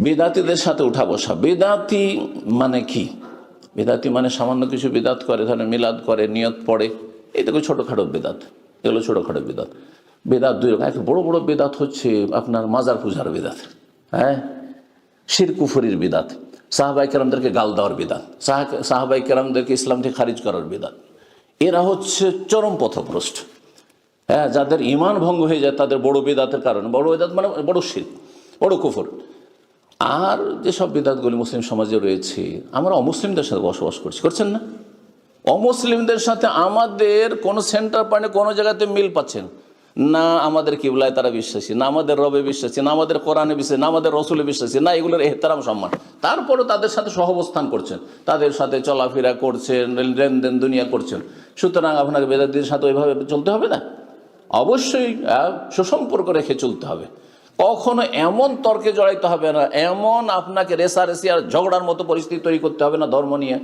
বেদাতিদের সাথে উঠা বসা। বেদাতি মানে কি? বেদাতি মানে সামান্য কিছু বেদাত করে, ধরেন মিলাদ করে, নিয়ত পড়ে। দেখো ছোটোখাটো বেদাত। এগুলো ছোটোখাটো বেদাত। বেদাত দুই রকম। একটা বড় বড় বেদাত হচ্ছে আপনার মাজার পূজার বেদাত। হ্যাঁ? শির কুফরির বিদাত। সাহাবাই কেরামদেরকে গাল দেওয়ার বিদাত। সাহাবাই কেরামদেরকে ইসলাম থেকে খারিজ করার বিদাত। এরা হচ্ছে চরম পথভ্রষ্ট। হ্যাঁ যাদের ইমান ভঙ্গ হয়ে যায় তাদের বড় বেদাতের কারণে। বড় বেদাত মানে বড় শির, বড় কুফর। আর যেসব বিদাতগুলি মুসলিম সমাজে রয়েছে, আমরা অমুসলিমদের সাথে বসবাস করছি। করছেন না? অমুসলিমদের সাথে আমাদের কোনো সেন্টার পয়েন্টে কোনো জায়গাতে মিল পাচ্ছেন। না আমাদের কিবলায় তারা বিশ্বাসী, না আমাদের রবে বিশ্বাসী, না আমাদের কোরআনে বিশ্বাসী, না আমাদের রসুলে বিশ্বাসী, না এগুলোর এহতারাম, সম্মান। তারপরও তাদের সাথে সহবস্থান করছেন। তাদের সাথে চলাফেরা করছেন লেনদেন দুনিয়া করছেন। সুতরাং আপনাকে বেদাতির সাথে ওইভাবে চলতে হবে না? অবশ্যই সুসম্পর্ক রেখে চলতে হবে। কখনো এমন তর্কে জড়াইতে হবে না, এমন আপনাকে রেসারেসি আর ঝগড়ার মতো পরিস্থিতি তৈরি করতে হবে না ধর্ম নিয়ে।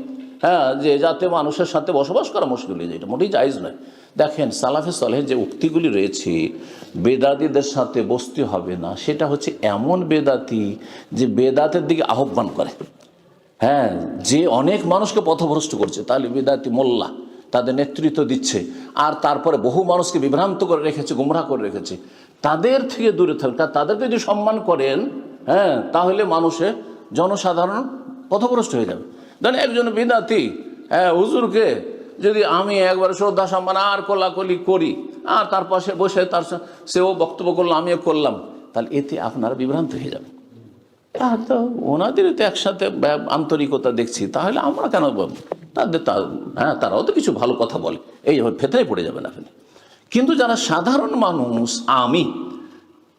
হ্যাঁ যে যাতে মানুষের সাথে বসবাস করা মুশকিল হয়ে যায়, এটা মোটেই জায়জ নয়। দেখেন, সালাফে সলেহের যে উক্তিগুলি রয়েছে, বেদাতিদের সাথে বসতে হবে না, সেটা হচ্ছে এমন বেদাতি যে বেদাতের দিকে আহ্বান করে। হ্যাঁ যে অনেক মানুষকে পথভ্রষ্ট করছে, তাহলে বেদাতি মোল্লা, তাদের নেতৃত্ব দিচ্ছে, আর তারপরে বহু মানুষকে বিভ্রান্ত করে রেখেছে, গুমরাহ করে রেখেছে। তাদের থেকে দূরে কারণ তাদেরকে যদি সম্মান করেন হ্যাঁ তাহলে মানুষে জনসাধারণ পথভ্রষ্ট হয়ে যাবে ধরেন একজন বিদাতি হ্যাঁ হুজুরকে যদি আমি একবার শ্রদ্ধা সম্মান আর কোলাকলি করি, আর তার পাশে বসে তার সেও বক্তব্য করল, আমিও করলাম, তাহলে এতে আপনারা বিভ্রান্ত হয়ে যাবেন আর তো ওনাদের তো একসাথে আন্তরিকতা দেখছি, তাহলে আমরা কেন? তাদের হ্যাঁ তারাও তো কিছু ভালো কথা বলে, এই ফেতরাই পড়ে যাবেন আপনি কিন্তু যারা সাধারণ মানুষ, আমি,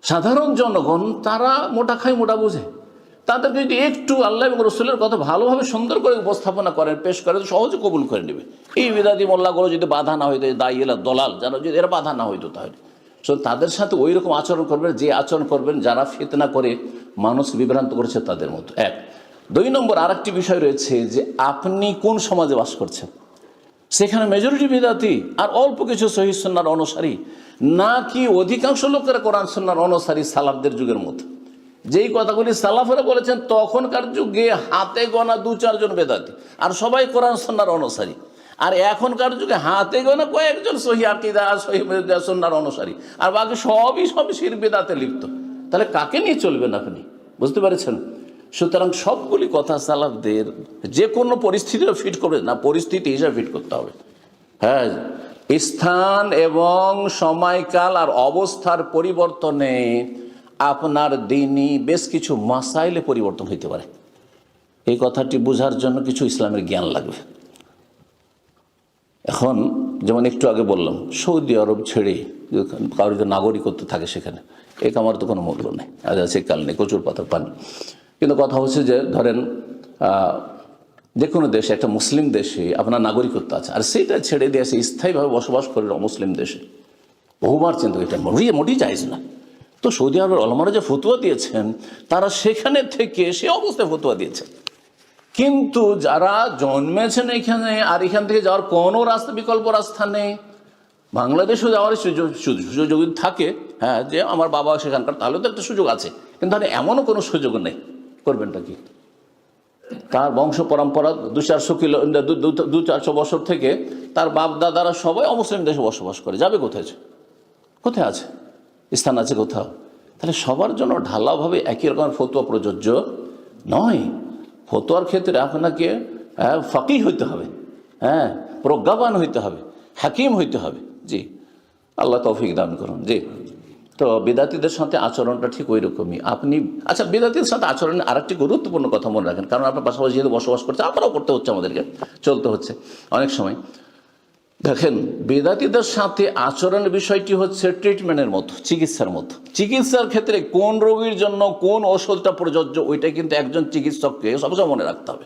সাধারণ জনগণ, তারা মোটা খায়, মোটা বোঝে। তাদেরকে যদি একটু আল্লাহ এবং রসুলের কথা ভালোভাবে সুন্দর করে উপস্থাপনা করেন পেশ করেন সহজে কবুল করে নেবে। এই বিদাতি মোল্লাগুলো যদি বাধা না হইতো দায়ী এলা দলাল, যারা যদি এরা বাধা না হইতো তাহলে। সো তাদের সাথে ওই রকম আচরণ করবেন, যে আচরণ করবেন, যারা ফিতনা করে মানুষকে বিভ্রান্ত করেছে তাদের মতো। এক। দুই নম্বর আরেকটি বিষয় রয়েছে যে, আপনি কোন সমাজে বাস করছেন? সেখানে মেজরিটি বিদাতি আর অল্প কিছু সহি সন্ন্যার অনুসারী। নাকি অধিকাংশ লোকেরা কোরআন সন্ন্যার অনুসারী সালাফদের যুগের মতো। যেই কথাগুলি সালাফেরা বলেছেন, তখনকার যুগে হাতে গোনা দু চারজন বেদাতি আর সবাই কোরআন সন্ন্যার অনুসারী। আর এখনকার যুগে হাতে গোনা কয়েকজন সহি আকিদা, সহি সন্ন্যার অনুসারী। আর বাকি সবই সবই শির বেদাতে লিপ্ত। তাহলে কাকে নিয়ে চলবেন আপনি? বুঝতে পেরেছেন? সুতরাং সবগুলি কথা সালাফদের যে কোনো পরিস্থিতিও ফিট করবে না, পরিস্থিতি হিসাবে ফিট করতে হবে। হ্যাঁ স্থান এবং সময়কাল আর অবস্থার পরিবর্তনে আপনার দিনই বেশ কিছু মাসাইলে পরিবর্তন হইতে পারে। এই কথাটি বোঝার জন্য কিছু ইসলামের জ্ঞান লাগবে। এখন যেমন একটু আগে বললাম, সৌদি আরব ছেড়ে কারোর নাগরিকত্ব থাকে সেখানে, এ আমার তো কোনো মূল্য নেই। আজ আছে, কাল নেই, কচুর পাথর পানি। কিন্তু কথা হচ্ছে যে, ধরেন যে কোনো দেশে, একটা মুসলিম দেশে আপনার নাগরিকত্ব আছে, আর সেইটা ছেড়ে দিয়ে সে স্থায়ীভাবে বসবাস করে মুসলিম দেশে। বহুবার চিন্তা এটা মোটেই মোটেই চাইজ না। তো সৌদি আরবের অলমারা যে ফতুয়া দিয়েছেন, তারা সেখানে থেকে সে অবস্থায় ফতুয়া দিয়েছেন কিন্তু যারা জন্মেছেন এখানে, আর এখান থেকে যাওয়ার কোনো রাস্তা, বিকল্প রাস্তা নেই। বাংলাদেশও যাওয়ার সুযোগ যদি থাকে হ্যাঁ যে আমার বাবা সেখানকার, তাহলে তো একটা সুযোগ আছে। কিন্তু এমনও কোনো সুযোগ নেই। করবেনটা কি তার বংশ পরম্পরা দু চারশো কিলো, দু- চারশো বছর থেকে তার বাপ দাদারা সবাই অমুসলিম দেশে বসবাস করে। যাবে কোথায়? কোথায় আছে? স্থান আছে কোথাও? তাহলে সবার জন্য ঢালাভাবে একই রকমের ফতুয়া প্রযোজ্য নয়। ফতুয়ার ক্ষেত্রে আপনাকে ফাঁকি হইতে হবে হ্যাঁ প্রজ্ঞাবান হইতে হবে, হাকিম হইতে হবে। জি, আল্লাহ তৌফিক দান করুন। জি। তো বিদাতিদের সাথে আচরণটা ঠিক ওই রকমই আপনি আচ্ছা বিদাতির সাথে আচরণের আরেকটি গুরুত্বপূর্ণ কথা মনে রাখেন, কারণ আপনার পাশাপাশি যেহেতু বসবাস করছে আমরাও করতে হচ্ছে আমাদেরকে, চলতে হচ্ছে অনেক সময়। দেখেন বেদাতিদের সাথে আচরণের বিষয়টি হচ্ছে ট্রিটমেন্টের মতো, চিকিৎসার মতো। চিকিৎসার ক্ষেত্রে কোন রোগীর জন্য কোন ওষুধটা প্রযোজ্য, ওইটা কিন্তু একজন চিকিৎসককে সবসময় মনে রাখতে হবে।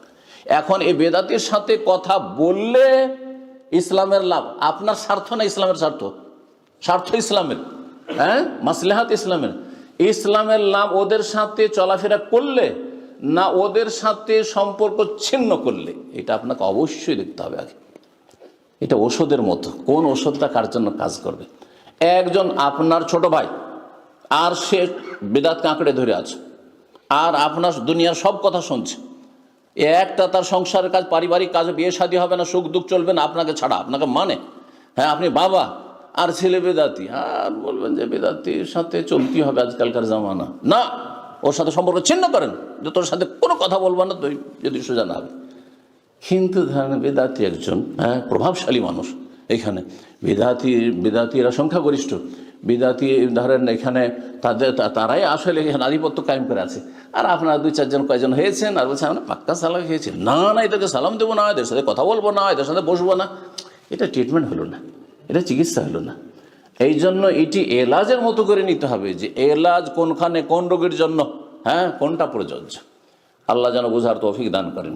এখন এই বেদাতির সাথে কথা বললে ইসলামের লাভ, আপনার স্বার্থ না ইসলামের স্বার্থ? স্বার্থ ইসলামের। হ্যাঁ? মাসলেহাত ইসলামের। ইসলামের লাভ ওদের সাথে চলাফেরা করলে, না ওদের সাথে সম্পর্ক ছিন্ন করলে? এটা আপনাকে অবশ্যই দেখতে হবে আগে। এটা ওষুধের মতো কোন ওষুধটা কার জন্য কাজ করবে? একজন আপনার ছোট ভাই, আর সে বেদাত কাঁকড়ে ধরে আছে, আর আপনার দুনিয়ার সব কথা শুনছে। একটা তার সংসারের কাজ, পারিবারিক কাজ, বিয়ে শাদী হবে না, সুখ দুঃখ চলবে না, আপনাকে ছাড়া, আপনাকে মানে। হ্যাঁ আপনি বাবা আর ছেলে বেদাতি, আর বলবেন যে বেদাতির সাথে চলতে হবে আজকালকার জামানা। না, ওর সাথে সম্পর্ক ছিন্ন করেন, যে তোর সাথে কোনো কথা বলব না, তুই যদি সোজা না হবে। কিন্তু ধরেন বেদাতি একজন হ্যাঁ প্রভাবশালী মানুষ এখানে। বেদাতি, বেদাতিরা সংখ্যাগরিষ্ঠ। বেদাতি ধরেন এখানে তাদের তারাই আসলে এখানে আধিপত্য কায়েম করে আছে। আর আপনারা দুই, চারজন, কয়জন হয়েছেন, আর বলছেন, আমরা পাক্কা সালাম হয়েছে না না, এদেরকে সালাম দেবো না, এদের সাথে কথা বলব না, এদের সাথে বসবো না। এটা ট্রিটমেন্ট হলো না। এটা চিকিৎসা হলো না। এই জন্য এটি এলাজের মতো করে নিতে হবে যে এলাজ কোনখানে কোন রোগের জন্য হ্যাঁ কোনটা প্রযোজ্য। আল্লাহ যেন বোঝার তৌফিক দান করেন।